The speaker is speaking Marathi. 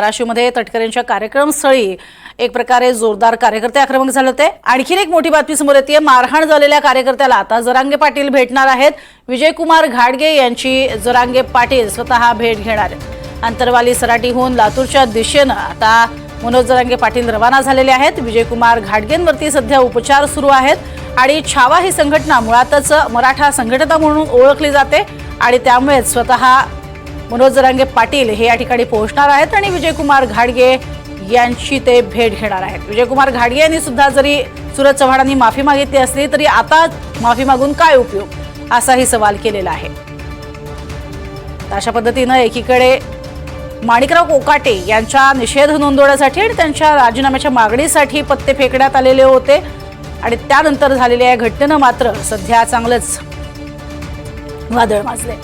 धाराशिवमध्ये तटकरेंच्या कार्यक्रमस्थळी एक प्रकारे जोरदार कार्यकर्ते आक्रमक झाले होते. आणखीन एक मोठी बातमी समोर येते. मारहाण झालेल्या कार्यकर्त्याला आता जरांगे पाटील भेटणार आहेत. विजयकुमार घाडगे यांची जरांगे पाटील स्वतः भेट घेणार आहेत. अंतरवाली सराटीहून लातूरच्या दिशेनं आता मनोज जरांगे पाटील रवाना झालेले आहेत. विजयकुमार घाटगेंवरती सध्या उपचार सुरू आहेत आणि छावा ही संघटना मुळातच मराठा संघटना म्हणून ओळखली जाते आणि त्यामुळेच स्वतः मनोज जरांगे पाटील हे या ठिकाणी पोहोचणार आहेत आणि विजयकुमार घाडगे यांची ते भेट घेणार आहेत. विजयकुमार घाडगे यांनी सुद्धा जरी सुरज चव्हाणांनी माफी मागितली असली तरी आता माफी मागून काय उपयोग? असाही सवाल केलेला आहे. तर अशा पद्धतीनं एकीकडे माणिकराव कोकाटे यांच्या निषेध नोंदवण्यासाठी आणि त्यांच्या राजीनाम्याच्या मागणीसाठी पत्ते फेकण्यात आलेले होते आणि त्यानंतर झालेल्या या घटनेनं मात्र सध्या चांगलंच वादळ माजले